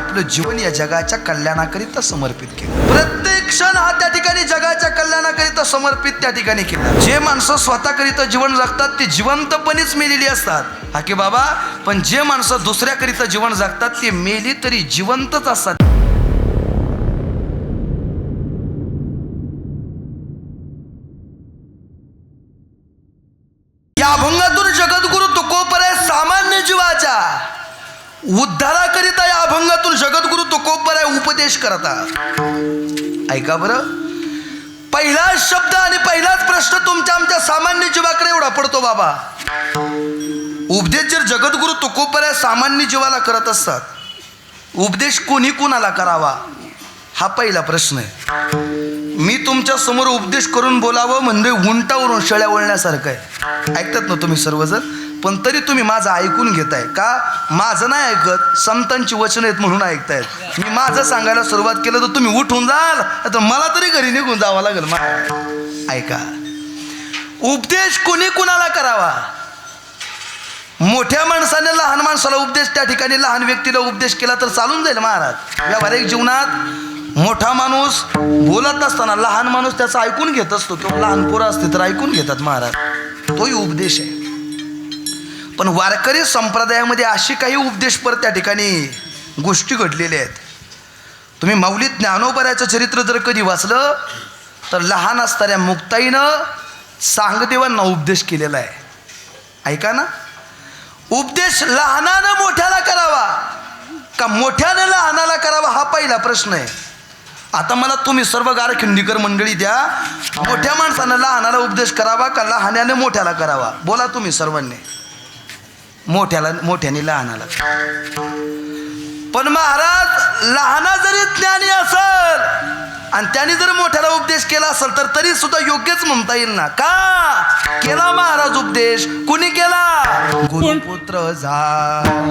आपलं जीवन या जगाच्या कल्याणाकरिता समर्पित केलं. प्रत्येक क्षण हा त्या ठिकाणी जगाच्या कल्याणाकरिता समर्पित त्या ठिकाणी केला. जे माणसं स्वतःकरिता जीवन जगतात ते जिवंतपणेच मेलेली असतात. हा की बाबा? पण जे माणसं दुसऱ्याकरिता जीवन जगतात ते मेली तरी जिवंतच असतात. उद्धाराकरिता या अभंगातून जगद्गुरु तुकोपर उपदेश करतात ऐका बरं. पहिला शब्द आणि पहिलाच प्रश्न तुमच्या आमच्या सामान्य जीवाकडे एवढा पडतो बाबा. उपदेश जर जगद्गुरु तुकोपर सामान्य जीवाला करत असतात उपदेश कोणी कुणाला करावा? हा पहिला प्रश्न आहे. मी तुमच्यासमोर उपदेश करून बोलावं म्हणजे उंटावरून शेळ्या वळण्यासारखं आहे. ऐकतात ना तुम्ही सर्वजण? पण तरी तुम्ही माझं ऐकून घेताय का? माझं नाही ऐकत संतांची वचन आहेत म्हणून ऐकतायत. मी माझं सांगायला सुरुवात केलं तर तुम्ही उठून जाल. तर मला तरी घरी निघून जावं लागेल. मा ऐका. उपदेश कोणी कुणाला करावा? मोठ्या माणसाने लहान माणसाला उपदेश त्या ठिकाणी लहान व्यक्तीला उपदेश केला तर चालून जाईल महाराज. व्यावहारिक जीवनात मोठा माणूस बोलत असताना लहान माणूस त्याचं ऐकून घेत असतो. किंवा लहान पोरं असते तर ऐकून घेतात महाराज. तोही उपदेश आहे. पण वारकरी संप्रदायामध्ये अशी काही उपदेशपर त्या ठिकाणी गोष्टी घडलेल्या आहेत. तुम्ही माऊलीत ज्ञानोबऱ्याचं चरित्र जर कधी वाचलं तर लहान असणाऱ्या मुक्ताईनं सांगदेवांना उपदेश केलेला आहे. ऐका ना? उपदेश लहानानं मोठ्याला करावा का मोठ्यानं लहानाला करावा हा पहिला प्रश्न आहे. आता मला तुम्ही सर्व गारखिंडीकर मंडळी द्या मोठ्या माणसानं लहानाला उपदेश करावा का लहान्याने मोठ्याला करावा? बोला तुम्ही सर्वांनी. मोठ्याला मोठ्याने लहानाला. पण महाराज लहाना जरी ज्ञानी असल आणि त्याने जर मोठ्याला उपदेश केला असेल तर तरी सुद्धा योग्यच म्हणता येईल ना. का? केला महाराज उपदेश. कुणी केला? गुरुपुत्र झाला.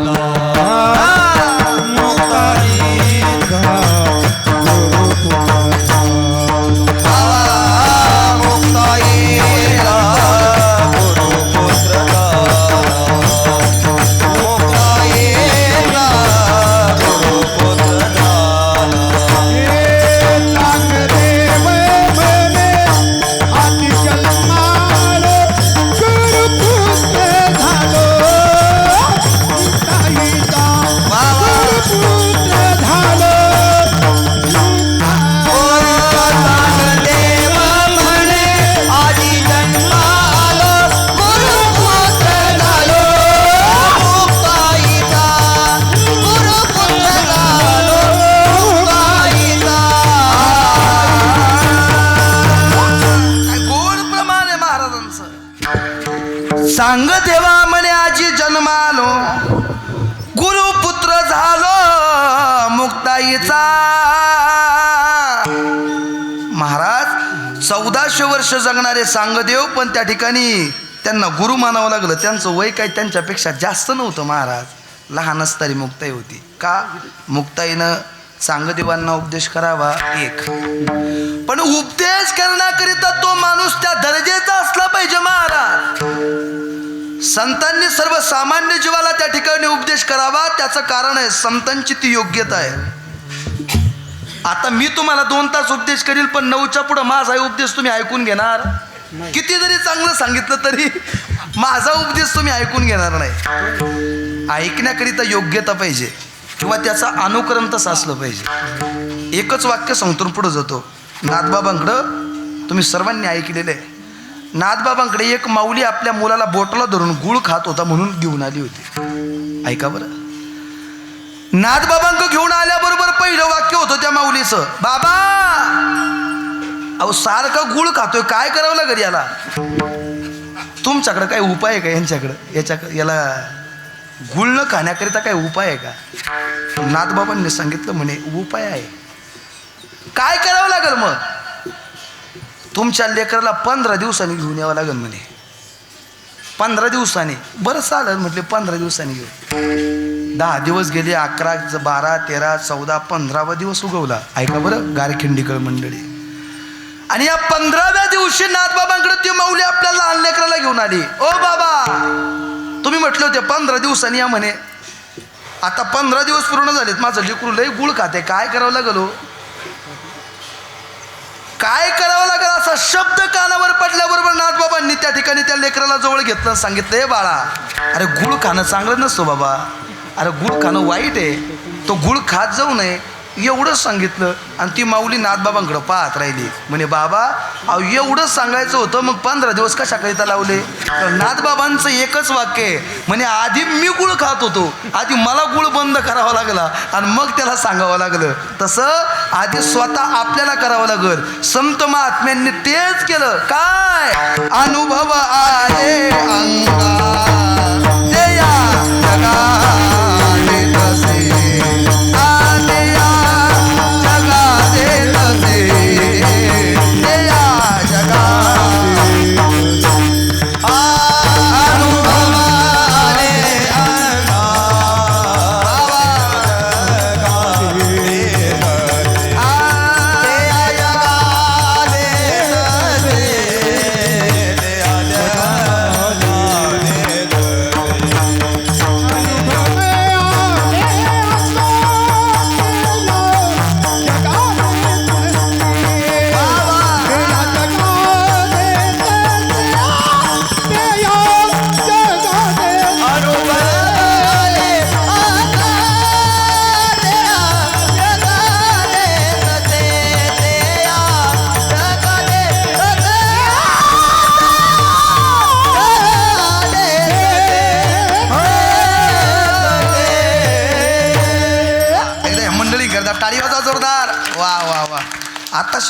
चौदाशे वर्ष जगणारे सांगदेव पण त्या ठिकाणी त्यांना गुरु मानावं लागलं. त्यांचं वय काय त्यांच्यापेक्षा जास्त नव्हतं महाराज. लहान असताना मुक्ताई होती. का? मुक्ताईनं सांगदेवांना उपदेश करावा. एक. पण उपदेश करण्याकरिता तो माणूस त्या दर्जेचा असला पाहिजे महाराज. संतांनी सर्वसामान्य जीवाला त्या ठिकाणी उपदेश करावा. त्याचं कारण आहे संतांची ती योग्यता आहे. आता मी तुम्हाला दोन तास उपदेश करील पण नऊच्या पुढं माझा उपदेश तुम्ही ऐकून घेणार. किती जरी चांगलं सांगितलं तरी माझा उपदेश तुम्ही ऐकून घेणार नाही. ऐकण्याकरिता योग्यता पाहिजे किंवा त्याचं अनुकरण तसं असलं पाहिजे. एकच वाक्य सांगतो पुढं जातो. नाथबाबांकडं तुम्ही सर्वांनी ऐकलेलं आहे. नाथबाबांकडे एक माऊली आपल्या मुलाला बोटला धरून गुळ खात होता म्हणून घेऊन आली होती. ऐका बरं. नाथबाबांक घेऊन आल्याबरोबर पहिलं वाक्य होतं त्या माऊलीचं. बाबा! अहो सारखं गुळ खातोय. काय करावं लागेल याला? तुमच्याकडं काय उपाय आहे का यांच्याकडं? याच्याकडं याला गुळ न खाण्याकरिता काय उपाय आहे का? नाथबाबांनी सांगितलं म्हणे उपाय आहे. काय करावं लागेल मग? तुमच्या लेकराला पंधरा दिवसांनी घेऊन यावं लागेल म्हणे. पंधरा दिवसांनी. बरं चालेल म्हटले पंधरा दिवसांनी घेऊ दहा दिवस गेले अकरा बारा तेरा चौदा पंधरावा दिवस उगवला. ऐका बरं गारखिंडीकर मंडळी. आणि या पंधराव्या दिवशी नाथबाबांकडे ती माऊली आपल्या लहान लेकराला घेऊन आली. ओ बाबा! तुम्ही म्हटले होते पंधरा दिवसांनी या म्हणे. आता पंधरा दिवस पूर्ण झालेत माझं लेकरू लय गुळ खाते. काय करावं लागल हो? काय करावं लागेल? असा शब्द कानावर पडल्याबरोबर नाथबाबांनी त्या ठिकाणी त्या लेकराला जवळ घेतलं सांगितलं हे बाळा अरे गुळ खाणं चांगलं नसतो बाबा. अरे गुळ खाणं वाईट आहे. तो गुळ खात जाऊ नये एवढंच सांगितलं. आणि ती माऊली नाथबाबांकडं पाहत राहिली. म्हणे बाबा अहो एवढंच सांगायचं होतं मग पंधरा दिवस कशाकडे करिता लावले? तर नाथबाबांचं एकच वाक्य आहे. म्हणे आधी मी गुळ खात होतो. आधी मला गुळ बंद करावा लागला आणि मग त्याला सांगावं लागलं. तसं आधी स्वतः आपल्याला करावं लागल. संत महात्म्यांनी तेच केलं. काय? अनुभव आहे अंगा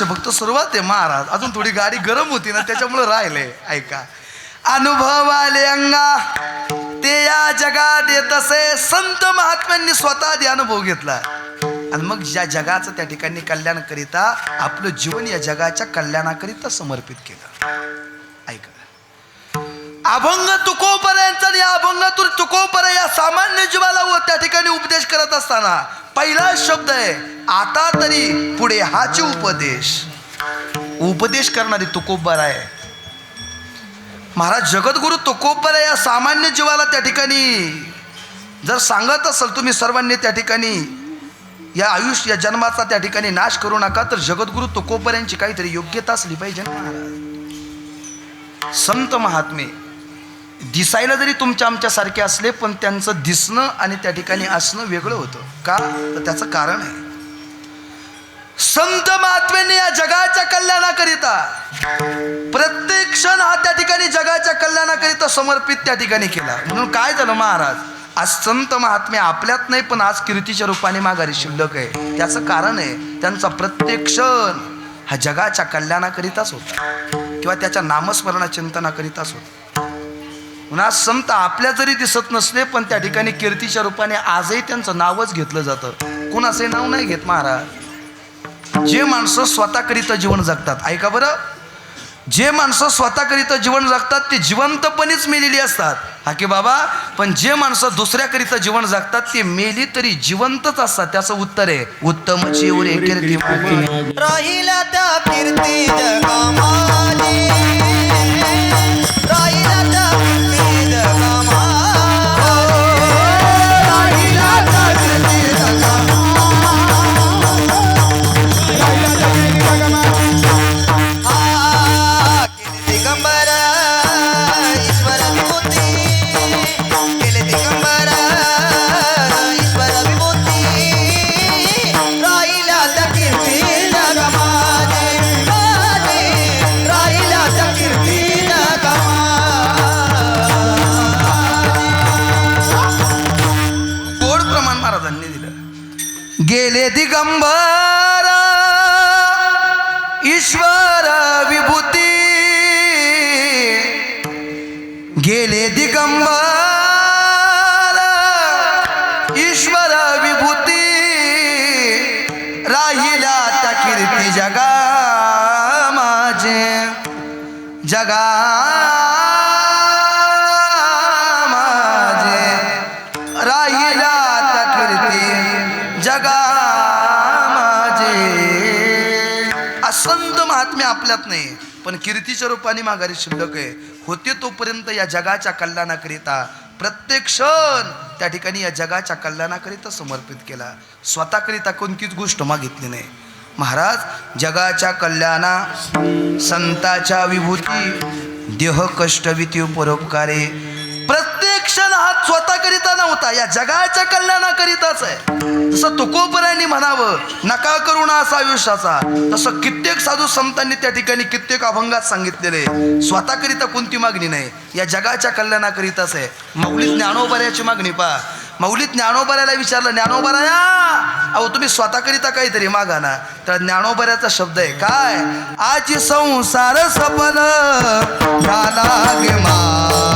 आताशे फक्त सुरुवात आहे महाराज. अजून थोडी गाडी गरम होती ना त्याच्यामुळे राहिले. ऐका. अनुभव आले अंगा ते या जगात येत असे. संत महात्म्यांनी स्वतः ते अनुभव घेतला. आणि मग ज्या जगाचं त्या ठिकाणी कल्याण करिता आपलं जीवन या जगाच्या कल्याणाकरिता समर्पित केलं. ऐका. अभंग तुकोपर्यंत आणि अभंगातून तुकोपर्यंत या सामान्य जीवाला व त्या ठिकाणी उपदेश करत असताना पहिला शब्द आहे आता तरी पुढे हाची उपदेश. उपदेश करणारी तुकोबर आहे. महाराज जगद्गुरु तुकोबर या सामान्य जीवाला त्या ठिकाणी जर सांगत असाल तुम्ही सर्वांनी त्या ठिकाणी या आयुष्य या जन्माचा त्या ठिकाणी नाश करू नका तर जगद्गुरु तुकोबर यांची काहीतरी योग्यता असली पाहिजे ना महाराज. संत महात्मे दिसायला जरी तुमच्या आमच्यासारखे असले पण त्यांचं दिसणं आणि त्या ठिकाणी असणं वेगळं होतं. का? तर त्याचं कारण आहे. संत महात्म्यांनी या जगाच्या कल्याणाकरिता प्रत्येक क्षण हा त्या ठिकाणी जगाच्या कल्याणाकरिता समर्पित त्या ठिकाणी केला. म्हणून काय झालं महाराज? आज संत महात्मे आपल्यात नाही पण आज कीर्तीच्या रूपाने माघारी शिल्लक आहे. त्याचं कारण आहे त्यांचा प्रत्येक क्षण हा जगाच्या कल्याणाकरिताच होता. किंवा त्याच्या नामस्मरणा चिंतनाकरिताच होता. म्हणून आज संत आपल्या जरी दिसत नसले पण त्या ठिकाणी कीर्तीच्या रूपाने आजही त्यांचं नावच घेतलं जातं. कुणाचंही नाव नाही घेत महाराज. जे माणसं स्वतःकरिता जीवन जगतात ऐका बरं. जे माणसं स्वतःकरिता जीवन जगतात ते जिवंतपणेच मेलेली असतात. हा की बाबा? पण जे माणसं दुसऱ्याकरिता जीवन जगतात ते मेली तरी जिवंतच असतात. त्याचं उत्तर आहे उत्तम चिवरे कीर्ती राहिला त्या कीर्ती जगमाली राहिला त्या कीर्ती दिलं दिगंबर ईश्वर विभूती. गेले दिगंबर ईश्वर विभूती. राहिल्या त्या कीर्ती जगा माझे जगा आपल्यात नाही पण कीर्तीच्या रूपाने माघारी शिल्लक आहे. होते तोपर्यंत या जगाच्या कल्याणाकरिता प्रत्येक क्षण त्या ठिकाणी या जगाच्या कल्याणाकरिता समर्पित केला. स्वतःकरिता कोणतीच गोष्ट मागितली नाही. महाराज जगाच्या कल्याणा संताच्या विभूती देह कष्ट विती परोपकारे स्वतःकरिता नव्हता. या जगाच्या कल्याणाकरिताच आहे. जसं तुकोबरायांनी म्हणावं नका करू ना असा आयुष्याचा. तसं कित्येक साधू संतांनी त्या ठिकाणी कित्येक अभंगात सांगितलेले. स्वतःकरिता कोणती मागणी नाही. या जगाच्या कल्याणाकरिताच आहे. मौलिक ज्ञानोबऱ्याची मागणी पहा. मौलिक ज्ञानोबऱ्याला विचारलं ज्ञानोबराया अहो तुम्ही स्वतःकरिता काहीतरी मागा ना. तर ज्ञानोबऱ्याचा शब्द आहे काय? आज संसार सपन झाला गे माये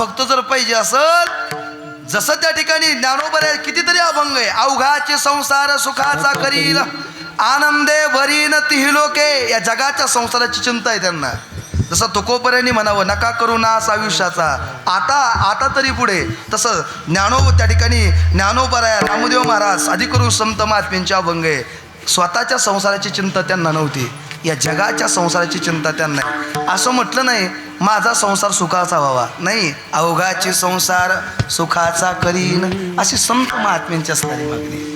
भक्त जर पाहिजे असल जसं त्या ठिकाणी ज्ञानोबऱ्या कितीतरी अभंग आहे. अवघाचे संसार सुखाचा करील आनंदे भरीन तिही लोके. या जगाच्या संसाराची चिंता आहे त्यांना. जसं तुकोपर्यांनी म्हणावं नका करू ना असा आयुष्याचा. आता आता तरी पुढे. तसं ज्ञानो त्या ठिकाणी ज्ञानोपराया रामदेव महाराज अधिकरून संत महात्म्यांचे अभंग आहे. स्वतःच्या संसाराची चिंता त्यांना नव्हती. या जगाच्या संसाराची चिंता त्यांना असं म्हटलं नाही माझा संसार सुखाचा व्हावा. नाही अवघाचे संसार सुखाचा करीन अशी संत महात्म्यांची असणारी मागणी.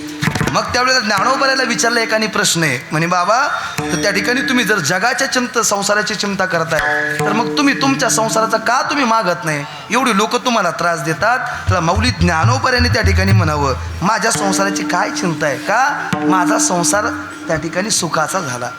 मग त्यावेळेला ज्ञानोबऱ्याला विचारलं एकाने प्रश्न आहे. म्हणे बाबा तर त्या ठिकाणी तुम्ही जर जगाच्या चिंता संसाराची चिंता करताय तर मग तुम्ही तुमच्या संसाराचा का तुम्ही मागत नाही? एवढी लोक तुम्हाला त्रास देतात. तर मौली ज्ञानोबऱ्याने त्या ठिकाणी म्हणावं माझ्या संसाराची काय चिंता आहे? का? माझा संसार त्या ठिकाणी सुखाचा झाला.